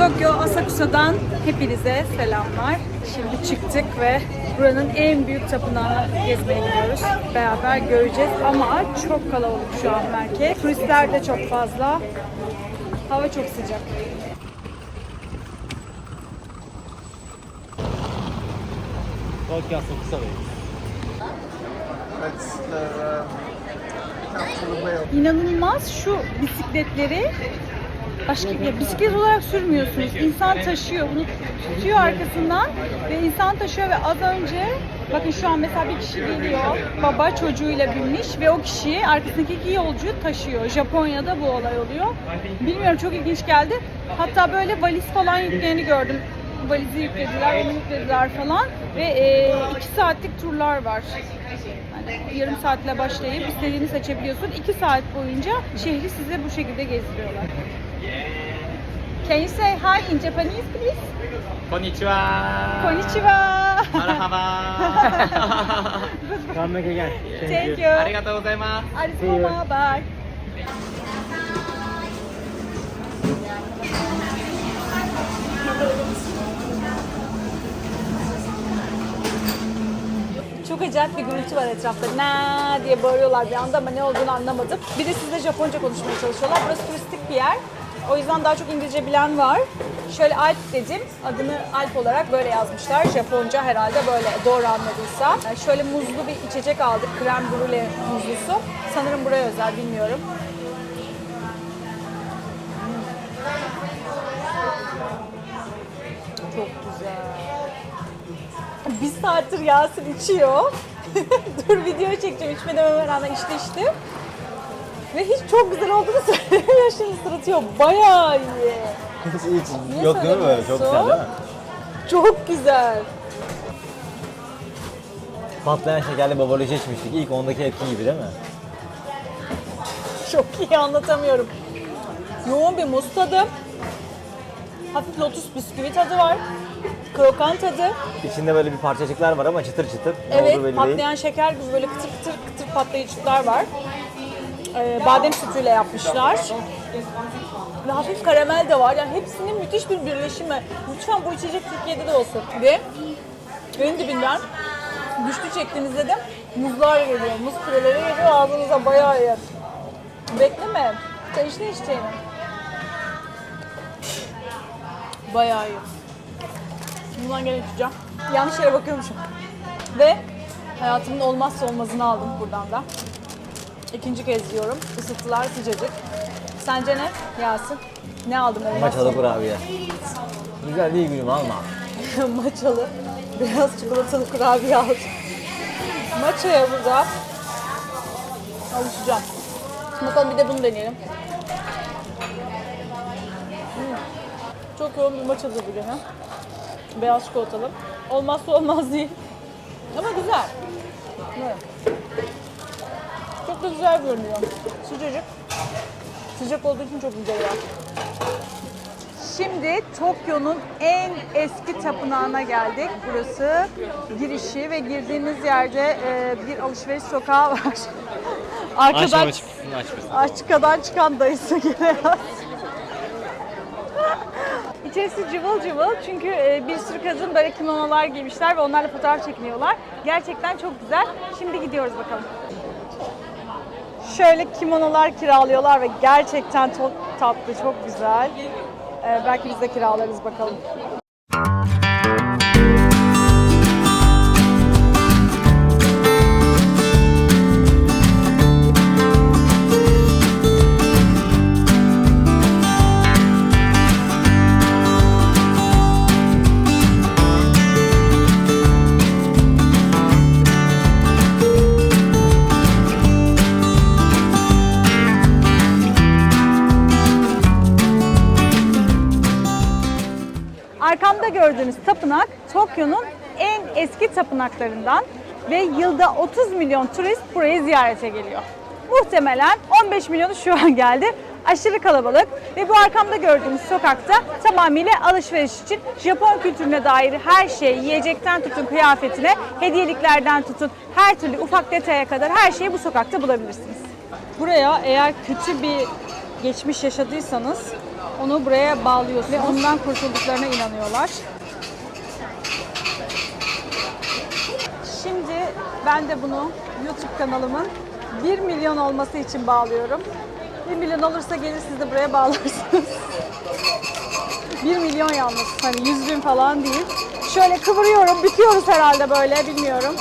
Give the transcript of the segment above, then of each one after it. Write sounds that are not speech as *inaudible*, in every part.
Tokyo Asakusa'dan hepinize selamlar. Şimdi çıktık ve buranın en büyük tapınağına gezmeye gidiyoruz. Beraber göreceğiz ama çok kalabalık şu an merkez. Turistler de çok fazla. Hava çok sıcak. Tokyo Asakusa'dayız. The um. İnanılmaz şu bisikletleri başka ya bisiklet olarak sürmüyorsunuz. İnsan taşıyor. Bunu tutuyor arkasından ve insan taşıyor ve az önce bakın şu an mesela bir kişi geliyor. Baba çocuğuyla binmiş ve o kişiyi arkasındaki iki yolcuyu taşıyor. Japonya'da bu olay oluyor. Bilmiyorum çok ilginç geldi. Hatta böyle valiz falan yükleyeni gördüm. Valizi yüklediler, onu yüklediler falan ve e, iki saatlik turlar var. Hani yarım saatle başlayıp istediğini seçebiliyorsun. İki saat boyunca şehri size bu şekilde gezdiriyorlar. Can you say hi in Japanese please? Konnichiwa. Konnichiwa. Marahaba. *laughs* Come back again. Thank you. ありがとうございます。 Arizona, bye. Çok acayip bir gürültü var etrafta. Na diye bağırıyorlar bir anda ama ne olduğunu anlamadım. Bir de sizle Japonca konuşmaya çalışıyorlar. Burası turistik bir yer. O yüzden daha çok İngilizce bilen var. Şöyle Alp dedim. Adını Alp olarak böyle yazmışlar. Japonca herhalde böyle doğru anladıysa. Şöyle muzlu bir içecek aldık. Krem brûlée muzlusu. Sanırım buraya özel bilmiyorum. Çok güzel. Bir saattir Yasin içiyor. *laughs* Dur video çekeceğim içmeden rağmen içti içti. Ve hiç çok güzel olduğunu *laughs* söylemiyor şimdi sırıtıyor. Bayağı iyi. Hiç, hiç Niye yok değil mi böyle? Çok güzel değil mi? Çok güzel. Patlayan şekerli babaloji içmiştik. İlk ondaki etki gibi değil mi? Çok iyi anlatamıyorum. Yoğun bir muz tadı. Hafif lotus bisküvi tadı var. Krokan tadı. İçinde böyle bir parçacıklar var ama çıtır çıtır. Ne Evet, belli patlayan değil. şeker gibi böyle kıtır kıtır kıtır patlayıcıklar var. Ee, badem sütüyle yapmışlar. Ve hafif karamel de var. Yani hepsinin müthiş bir birleşimi. Lütfen bu içecek Türkiye'de de olsun. Ve en dibinden güçlü çektiğinizde de muzlar geliyor. Muz küreleri geliyor ağzınıza bayağı iyi. Bekleme. Sen işte içeceğini. Bayağı iyi. Bundan gene içeceğim. Yanlış yere bakıyormuşum. Ve hayatımın olmazsa olmazını aldım buradan da. İkinci kez yiyorum. Isıttılar sıcacık. Sence ne Yasin? Ne aldım olmazsa Maçalı kurabiye. Güzel değil gülüm alma. *laughs* Maçalı beyaz çikolatalı kurabiye aldım. Maçaya burada alışacağım. Şimdi bakalım bir de bunu deneyelim. Hmm. Çok yoğun bir maça tadı gene. Beyaz çikolatalı. Olmazsa olmaz değil. Ama güzel. Evet. Çok da güzel görünüyor. Sıcacık. Sıcak olduğu için çok güzel ya. Şimdi Tokyo'nun en eski tapınağına geldik. Burası girişi ve girdiğimiz yerde e, bir alışveriş sokağı var. *laughs* Arkadan Açıkadan çıkan dayısı gene *laughs* İçerisi cıvıl cıvıl çünkü e, bir sürü kadın böyle kimonolar giymişler ve onlarla fotoğraf çekiniyorlar. Gerçekten çok güzel. Şimdi gidiyoruz bakalım. Şöyle kimonolar kiralıyorlar ve gerçekten çok tatlı, çok güzel. Ee, belki biz de kiralarız bakalım. Gördüğünüz tapınak Tokyo'nun en eski tapınaklarından ve yılda 30 milyon turist burayı ziyarete geliyor. Muhtemelen 15 milyonu şu an geldi. Aşırı kalabalık ve bu arkamda gördüğünüz sokakta tamamıyla alışveriş için Japon kültürüne dair her şey, yiyecekten tutun kıyafetine, hediyeliklerden tutun her türlü ufak detaya kadar her şeyi bu sokakta bulabilirsiniz. Buraya eğer kötü bir geçmiş yaşadıysanız Onu buraya bağlıyorsun ve ondan kurtulduklarına inanıyorlar. Şimdi ben de bunu YouTube kanalımın 1 milyon olması için bağlıyorum. 1 milyon olursa gelir siz de buraya bağlarsınız. *laughs* 1 milyon yalnız. Hani 100 bin falan değil. Şöyle kıvırıyorum. Büküyoruz herhalde böyle bilmiyorum.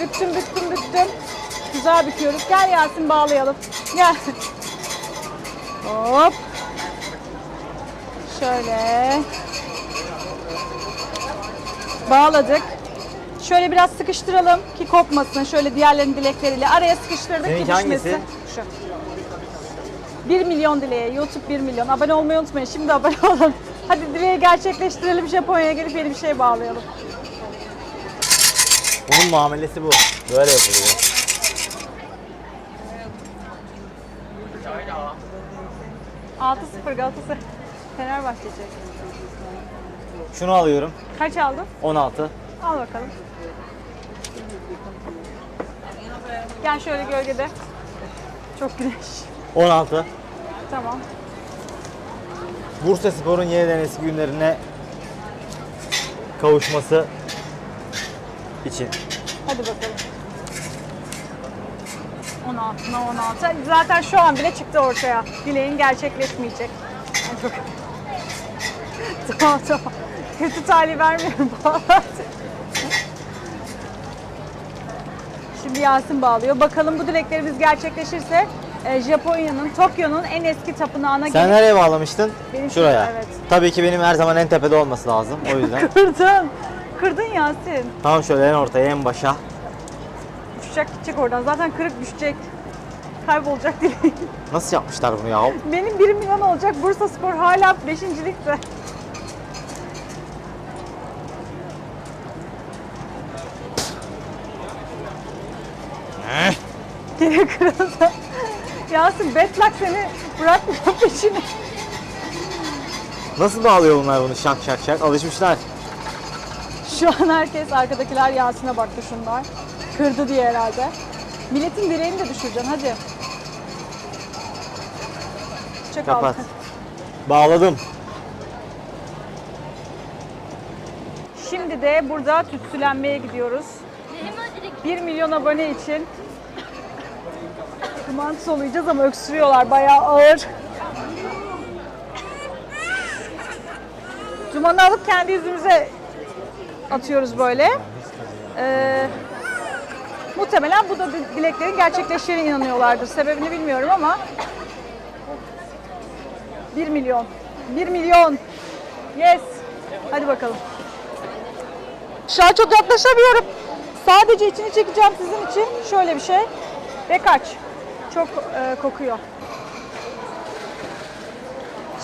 Büktüm büktüm büktüm. Güzel büküyoruz. Gel Yasin bağlayalım. Gel. *laughs* Hop. Şöyle. Bağladık. Şöyle biraz sıkıştıralım ki kopmasın. Şöyle diğerlerinin dilekleriyle. Araya sıkıştırdık Seninki ki düşmesin. hangisi? Şu. 1 milyon dileğe. YouTube 1 milyon. Abone olmayı unutmayın. Şimdi abone *laughs* olun. Hadi dileği gerçekleştirelim. Japonya'ya gelip yeni bir şey bağlayalım. Bunun muamelesi bu. Böyle yapılıyor. Altı 0 Galatasaray. Fenerbahçeci. Şunu alıyorum. Kaç aldın? 16. Al bakalım. Gel şöyle gölgede. Çok güneş. 16. Tamam. Bursa Spor'un yeniden eski günlerine kavuşması için. Hadi bakalım. 16'na 16. Zaten şu an bile çıktı ortaya. Dileğin gerçekleşmeyecek. Ay, Çok... *laughs* tamam tamam. Kötü talih vermiyorum *laughs* Şimdi Yasin bağlıyor. Bakalım bu dileklerimiz gerçekleşirse e, Japonya'nın, Tokyo'nun en eski tapınağına Sen gelip nereye bağlamıştın? Benim Şuraya. evet. Tabii ki benim her zaman en tepede olması lazım. O yüzden. *laughs* kırdın. Kırdın Yasin. Tam şöyle en ortaya, en başa. Düşecek gidecek oradan. Zaten kırık düşecek. Kaybolacak *laughs* dileğin. Nasıl yapmışlar bunu ya? Benim 1 milyon olacak. Bursa Spor hala 5. ligde. Gene kırıldı. Yasin betlak seni bırakmıyor peşine. Nasıl bağlıyor bunlar bunu şak şak şak? Alışmışlar. Şu an herkes arkadakiler Yasin'e baktı şunlar. Kırdı diye herhalde. Milletin direğini de düşüreceksin hadi. Çek Kapat. altı. Bağladım. Şimdi de burada tütsülenmeye gidiyoruz. 1 milyon abone için duman soluyacağız ama öksürüyorlar bayağı ağır. Dumanı alıp kendi yüzümüze atıyoruz böyle. Ee, muhtemelen bu da dileklerin gerçekleşeceğine inanıyorlardır. Sebebini bilmiyorum ama 1 milyon. 1 milyon. Yes. Hadi bakalım. Şu an çok yaklaşamıyorum. Sadece içini çekeceğim sizin için. Şöyle bir şey. Ve kaç. Çok e, kokuyor.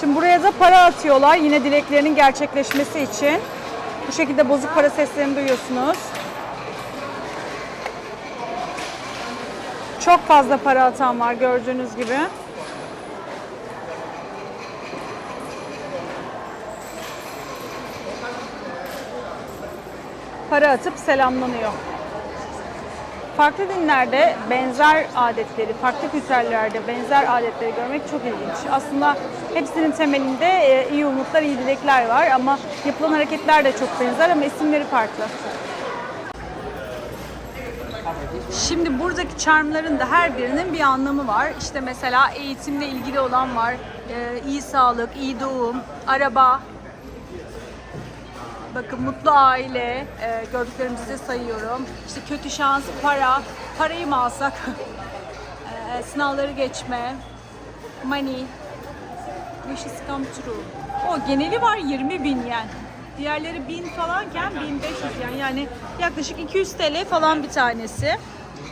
Şimdi buraya da para atıyorlar. Yine dileklerinin gerçekleşmesi için. Bu şekilde bozuk para seslerini duyuyorsunuz. Çok fazla para atan var gördüğünüz gibi. para atıp selamlanıyor. Farklı dinlerde benzer adetleri, farklı kültürlerde benzer adetleri görmek çok ilginç. Aslında hepsinin temelinde e, iyi umutlar, iyi dilekler var ama yapılan hareketler de çok benzer ama isimleri farklı. Şimdi buradaki charmların da her birinin bir anlamı var. İşte mesela eğitimle ilgili olan var, e, iyi sağlık, iyi doğum, araba, Bakın mutlu aile, e, gördüklerimizi size sayıyorum. İşte kötü şans, para, parayı mı alsak? *laughs* e, sınavları geçme, money, wishes come true. O geneli var 20 bin yen. Diğerleri 1000 falanken 1500 yen. Yani yaklaşık 200 TL falan bir tanesi.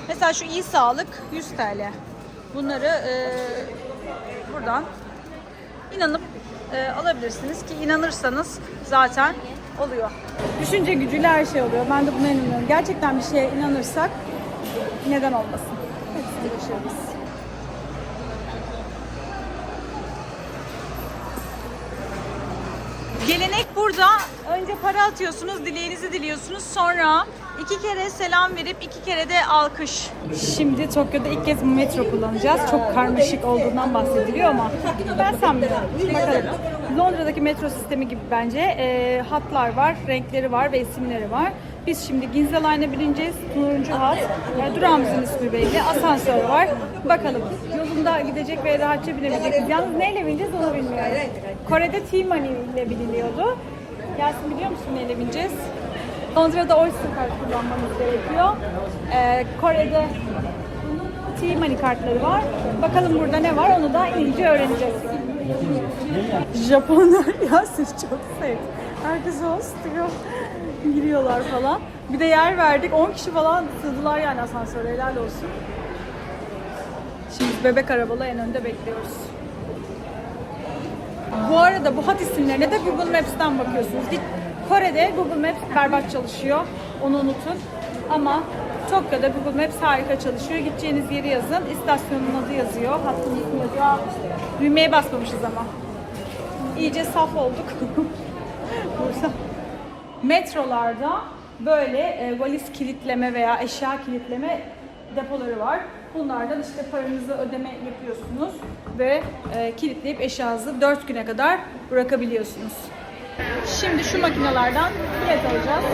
Mesela şu iyi sağlık 100 TL. Bunları e, buradan inanıp e, alabilirsiniz ki inanırsanız zaten oluyor. Düşünce gücüyle her şey oluyor. Ben de buna inanıyorum. Gerçekten bir şeye inanırsak neden olmasın? Hepsini yaşıyoruz. Gelenek burada. Önce para atıyorsunuz, dileğinizi diliyorsunuz. Sonra iki kere selam verip iki kere de alkış. Şimdi Tokyo'da ilk kez metro kullanacağız. Çok karmaşık olduğundan bahsediliyor ama ben sanmıyorum. Bakalım. Londra'daki metro sistemi gibi bence e, hatlar var, renkleri var ve isimleri var. Biz şimdi Ginza Line'a bineceğiz. Turuncu hat. E, durağımızın ismi belli. Asansör var. Bakalım. Yolunda gidecek ve rahatça binebileceğiz. Yalnız neyle bineceğiz onu bilmiyorum. Kore'de T-Money ile biniliyordu. Yasin biliyor musun neyle bineceğiz? Londra'da Oyster kart kullanmamız gerekiyor. Ee, Kore'de T-Money kartları var. Bakalım burada ne var onu da iyice öğreneceğiz. Japonlar *laughs* Yasin çok sevdi. Herkes o istiyor. Giriyorlar falan. Bir de yer verdik. 10 kişi falan sığdılar yani asansöre. Helal olsun. Şimdi bebek arabalı en önde bekliyoruz. Bu arada bu hat isimlerine de Google Maps'ten bakıyorsunuz. Kore'de Google Maps berbat çalışıyor. Onu unutun. Ama Tokyo'da Google Maps harika çalışıyor. Gideceğiniz yeri yazın. İstasyonun adı yazıyor. Hattın ismi yazıyor. Düğmeye basmamışız ama. İyice saf olduk. *laughs* Burada. Metrolarda böyle e, valiz kilitleme veya eşya kilitleme depoları var. Bunlardan işte paranızı ödeme yapıyorsunuz ve e, kilitleyip eşyanızı 4 güne kadar bırakabiliyorsunuz. Şimdi şu makinelerden bilet alacağız.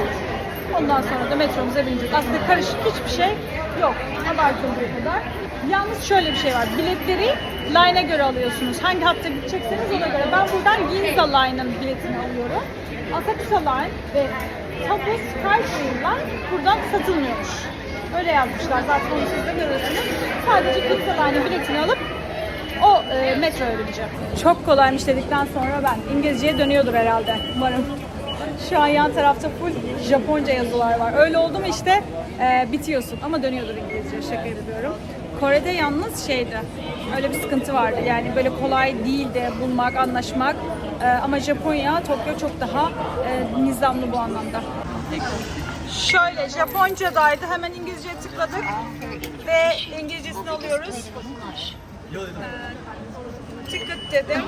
Ondan sonra da metromuza bineceğiz. Aslında karışık hiçbir şey yok. Abartıldığı kadar. Yalnız şöyle bir şey var. Biletleri line'a göre alıyorsunuz. Hangi hatta gidecekseniz ona göre. Ben buradan Ginza Line'ın biletini alıyorum. Asakusa Line ve Tokyo Skytrain Line buradan satılmıyormuş. Öyle yazmışlar zaten onu siz de görüyorsunuz. Sadece Ginza Line'ın biletini alıp o e, metroya bineceğim. Çok kolaymış dedikten sonra ben İngilizceye dönüyordur herhalde umarım. Şu an yan tarafta full Japonca yazılar var. Öyle oldu mu işte e, bitiyorsun ama dönüyordur İngilizce şaka ediyorum. Kore'de yalnız şeydi, öyle bir sıkıntı vardı. Yani böyle kolay değil de bulmak, anlaşmak. E, ama Japonya, Tokyo çok daha e, nizamlı bu anlamda. Şöyle Japonca'daydı. Hemen İngilizceye tıkladık ve İngilizcesini alıyoruz. Ee, ticket dedim.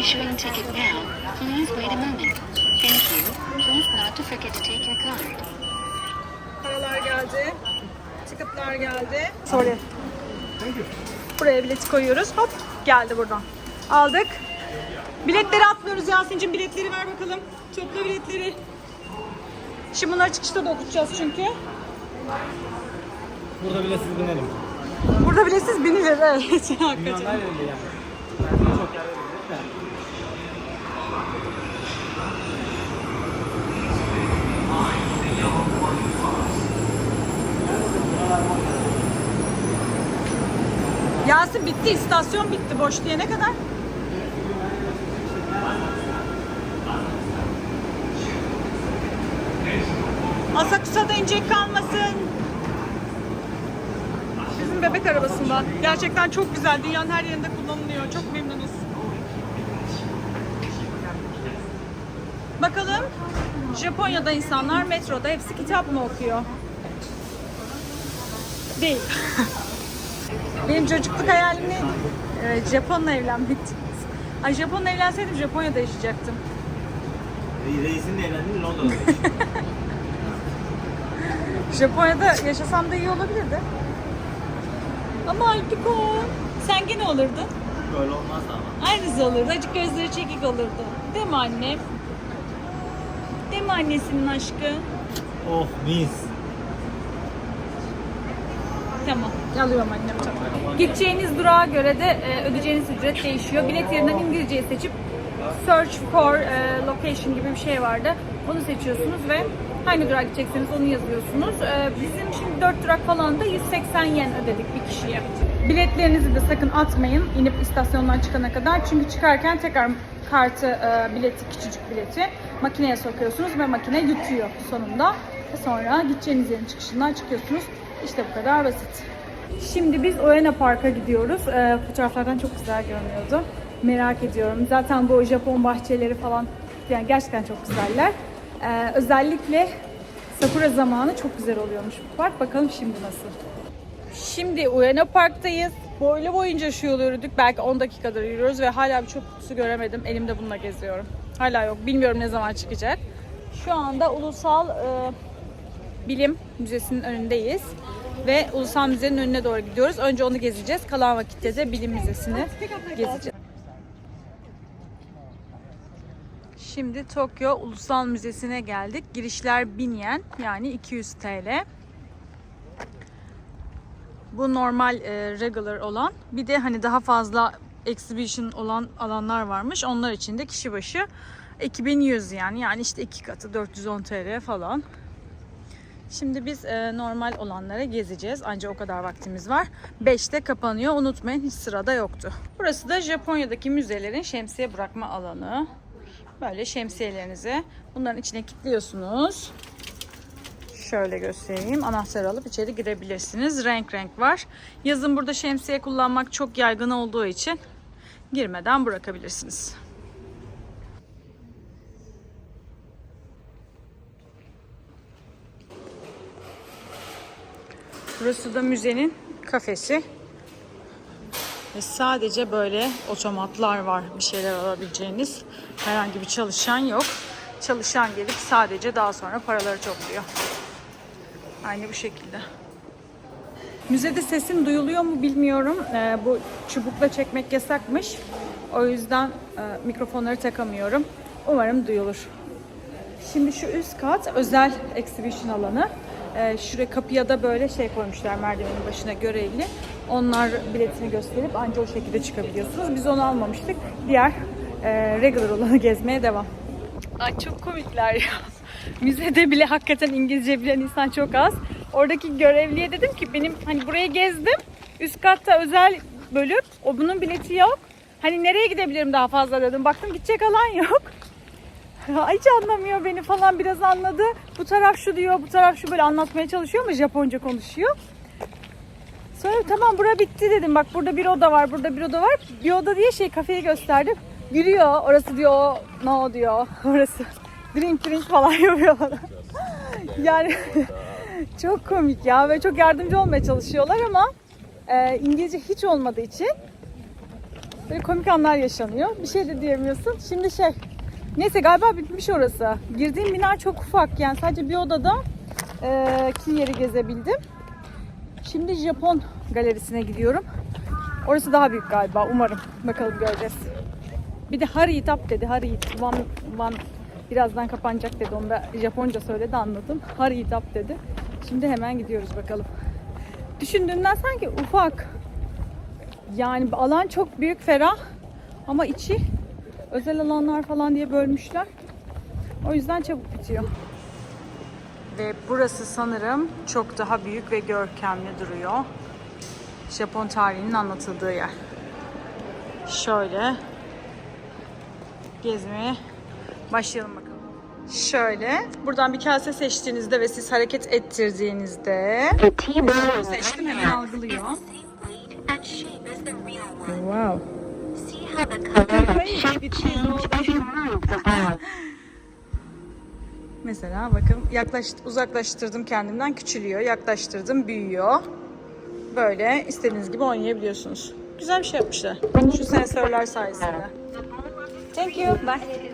Issuing ticket now. Please wait a moment. Thank you. Please not to forget to take your card. Paralar geldi. Ticketlar geldi. Sorry. Buraya bileti koyuyoruz. Hop geldi buradan. Aldık. Biletleri atlıyoruz Yasin'cim. Biletleri ver bakalım. Topla biletleri. Şimdi bunları çıkışta da okutacağız çünkü. Burada bile siz binelim. Burada biletsiz binilir. Evet. *laughs* Dünyanın Hakikaten. her yerinde yani. Ben çok yer verebilirim de. Yasin bitti. istasyon bitti. Boş diyene kadar. Asakusa'da inecek kalmasın. Bizim bebek arabasında. Gerçekten çok güzel. Dünyanın her yerinde kullanılıyor. Çok memnunuz. Bakalım Japonya'da insanlar metroda hepsi kitap mı okuyor? Değil. *laughs* Benim çocukluk hayalim neydi? Evet, Japon'la evlenmek. Ay Japon'la evlenseydim Japonya'da yaşayacaktım. Reisinle evlendim Londra'da. *laughs* Japonya'da yaşasam da iyi olabilirdi. Ama Alpiko, sen gene olurdun. Böyle olmaz ama. Aynısı olurdu. Acık gözleri çekik olurdu. Değil mi annem? Değil mi annesinin aşkı? Oh mis. Tamam. Alıyorum annem tamam. Gideceğiniz durağa göre de e, ödeyeceğiniz ücret değişiyor. Bilet yerinden İngilizceyi seçip search for e, location gibi bir şey vardı. Onu seçiyorsunuz ve hangi durağa gidecekseniz onu yazıyorsunuz. E, bizim şimdi 4 durak falan da 180 yen ödedik bir kişiye. Biletlerinizi de sakın atmayın inip istasyondan çıkana kadar. Çünkü çıkarken tekrar kartı, e, bileti, küçücük bileti makineye sokuyorsunuz ve makine yutuyor sonunda. Sonra gideceğiniz yerin çıkışından çıkıyorsunuz. İşte bu kadar basit. Şimdi biz Oena Park'a gidiyoruz. Ee, fotoğraflardan çok güzel görünüyordu. Merak ediyorum. Zaten bu Japon bahçeleri falan yani gerçekten çok güzeller. Ee, özellikle Sakura zamanı çok güzel oluyormuş bu park. Bakalım şimdi nasıl. Şimdi Ueno Park'tayız. boylu boyunca şu yolu yürüdük. Belki 10 dakikadır yürüyoruz ve hala bir çöp kutusu göremedim. Elimde bununla geziyorum. Hala yok. Bilmiyorum ne zaman çıkacak. Şu anda Ulusal e, Bilim Müzesi'nin önündeyiz. Ve Ulusal Müze'nin önüne doğru gidiyoruz. Önce onu gezeceğiz. Kalan vakitte de Bilim Müzesi'ni gezeceğiz. Şimdi Tokyo Ulusal Müzesi'ne geldik. Girişler 1000 yen yani 200 TL. Bu normal e, regular olan. Bir de hani daha fazla exhibition olan alanlar varmış. Onlar için de kişi başı 2100 yani. Yani işte iki katı 410 TL falan. Şimdi biz e, normal olanlara gezeceğiz. Ancak o kadar vaktimiz var. 5'te kapanıyor. Unutmayın hiç sırada yoktu. Burası da Japonya'daki müzelerin şemsiye bırakma alanı. Böyle şemsiyelerinizi bunların içine kilitliyorsunuz. Şöyle göstereyim. Anahtar alıp içeri girebilirsiniz. Renk renk var. Yazın burada şemsiye kullanmak çok yaygın olduğu için girmeden bırakabilirsiniz. Burası da müzenin kafesi. Sadece böyle otomatlar var bir şeyler alabileceğiniz. Herhangi bir çalışan yok. Çalışan gelip sadece daha sonra paraları topluyor. Aynı bu şekilde. Müzede sesim duyuluyor mu bilmiyorum. Ee, bu çubukla çekmek yasakmış. O yüzden e, mikrofonları takamıyorum. Umarım duyulur. Şimdi şu üst kat özel exhibition alanı. Ee, şuraya kapıya da böyle şey koymuşlar merdivenin başına görevli. Onlar biletini gösterip anca o şekilde çıkabiliyorsunuz. Biz onu almamıştık. Diğer e, regular olanı gezmeye devam. Ay çok komikler ya. Müzede bile hakikaten İngilizce bilen insan çok az. Oradaki görevliye dedim ki benim hani burayı gezdim. Üst katta özel bölüm. O bunun bileti yok. Hani nereye gidebilirim daha fazla dedim. Baktım gidecek alan yok. *laughs* Hiç anlamıyor beni falan biraz anladı. Bu taraf şu diyor, bu taraf şu böyle anlatmaya çalışıyor ama Japonca konuşuyor. Sonra tamam bura bitti dedim. Bak burada bir oda var, burada bir oda var. Bir oda diye şey kafeyi gösterdim. Gülüyor. Orası diyor, no diyor. *laughs* Orası drink drink falan *laughs* yapıyor bana. yani *laughs* çok komik ya ve çok yardımcı olmaya çalışıyorlar ama e, İngilizce hiç olmadığı için böyle komik anlar yaşanıyor. Bir şey de diyemiyorsun. Şimdi şey Neyse galiba bitmiş orası. Girdiğim bina çok ufak yani sadece bir odada e, ki yeri gezebildim. Şimdi Japon galerisine gidiyorum. Orası daha büyük galiba umarım. Bakalım göreceğiz. Bir de Haritap dedi. Harit, Van, Van birazdan kapanacak dedi. Onu da Japonca söyledi anladım. Haritap dedi. Şimdi hemen gidiyoruz bakalım. Düşündüğümden sanki ufak. Yani alan çok büyük, ferah. Ama içi özel alanlar falan diye bölmüşler. O yüzden çabuk bitiyor. Ve burası sanırım çok daha büyük ve görkemli duruyor. Japon tarihinin anlatıldığı yer. Şöyle gezmeye başlayalım bakalım. Şöyle buradan bir kase seçtiğinizde ve siz hareket ettirdiğinizde seçtim hemen algılıyor. Wow. *laughs* Mesela bakın yaklaş, uzaklaştırdım kendimden küçülüyor. Yaklaştırdım büyüyor. Böyle istediğiniz gibi oynayabiliyorsunuz. Güzel bir şey yapmışlar. Şu sensörler sayesinde. Thank you. Bye.